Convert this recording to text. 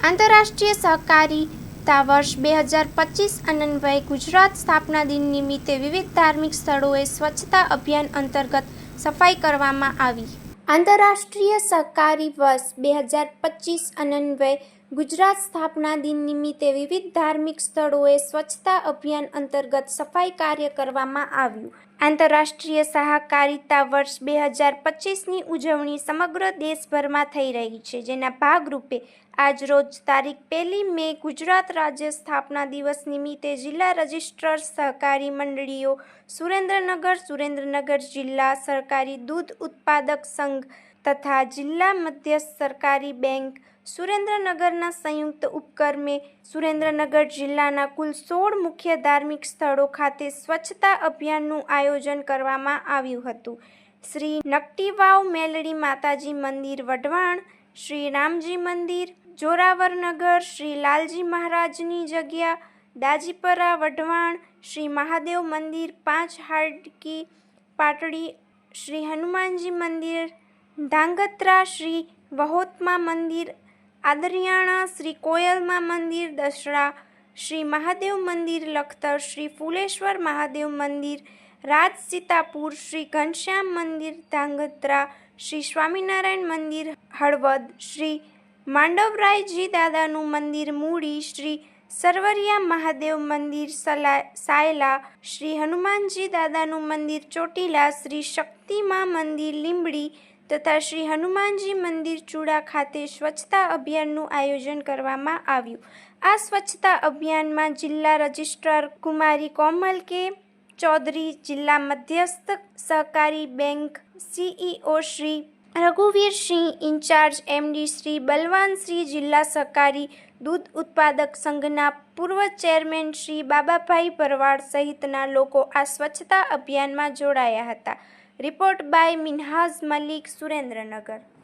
આંતરરાષ્ટ્રીય સહકારીતા વર્ષ બે હજાર પચીસ અન્વયે ગુજરાત સ્થાપના દિન નિમિત્તે વિવિધ ધાર્મિક સ્થળોએ સ્વચ્છતા અભિયાન અંતર્ગત સફાઈ કરવામાં આવી. આંતરરાષ્ટ્રીય સહકારી વર્ષ બે હજાર પચીસ અન્વયે ગુજરાત સ્થાપના દિન નિમિત્તે વિવિધ ધાર્મિક સ્થળોએ સ્વચ્છતા અભિયાન અંતર્ગત સફાઈ કાર્ય કરવામાં આવ્યું. આંતરરાષ્ટ્રીય સહકારિતા વર્ષ બે હજાર પચીસની ઉજવણી સમગ્ર દેશભરમાં થઈ રહી છે, જેના ભાગરૂપે આજરોજ તારીખ પહેલી મે ગુજરાત રાજ્ય સ્થાપના દિવસ નિમિત્તે જિલ્લા રજિસ્ટ્રાર સહકારી મંડળીઓ સુરેન્દ્રનગર સુરેન્દ્રનગર જિલ્લા સહકારી દૂધ ઉત્પાદક સંઘ તથા જિલ્લા મધ્યસ્થ સરકારી બેંક સુરેન્દ્રનગરના સંયુક્ત ઉપક્રમે સુરેન્દ્રનગર જિલ્લાના કુલ સોળ મુખ્ય ધાર્મિક સ્થળો ખાતે સ્વચ્છતા અભિયાનનું આયોજન કરવામાં આવ્યું હતું. શ્રી નકટીવાવ મેલડી માતાજી મંદિર વઢવાણ, શ્રી રામજી મંદિર જોરાવરનગર શ્રી લાલજી મહારાજની જગ્યા, દાજીપરા વઢવાણ, શ્રી મહાદેવ મંદિર, પાંચ હાડકી પાટડી, શ્રી હનુમાનજી મંદિર ધાંગધ્રા શ્રી વહોતમા મંદિર, આદરિયાણા શ્રી કોયલમા મંદિર દશરા શ્રી મહાદેવ મંદિર, લખતર શ્રી ફુલેશ્વર મહાદેવ મંદિર રાજ સીતાપુર શ્રી ઘનશ્યામ મંદિર ધાંગધ્રા શ્રી સ્વામિનારાયણ મંદિર, હળવદ શ્રી માંડવરાયજી દાદાનું મંદિર, મૂડી શ્રી સરવરિયા મહાદેવ મંદિર, સલા સાયલા શ્રી હનુમાનજી દાદાનું મંદિર, ચોટીલા શ્રી શક્તિમા મંદિર, લીંબડી તથા શ્રી હનુમાનજી મંદિર ચૂડા ખાતે સ્વચ્છતા અભિયાનનું આયોજન કરવામાં આવ્યું. આ સ્વચ્છતા અભિયાનમાં જિલ્લા રજિસ્ટ્રાર કુમારી કોમલ કે ચૌધરી જિલ્લા મધ્યસ્થ સહકારી bank CEO Shri Raghuvirsinh incharge MD Shri Balwan Shri, જિલ્લા સહકારી દૂધ ઉત્પાદક સંઘના પૂર્વ ચેરમેન શ્રી બાબાભાઈ ભરવાડ સહિતના લોકો આ સ્વચ્છતા અભિયાનમાં જોડાયા હતા. Report by Minhaz Malik Surendranagar.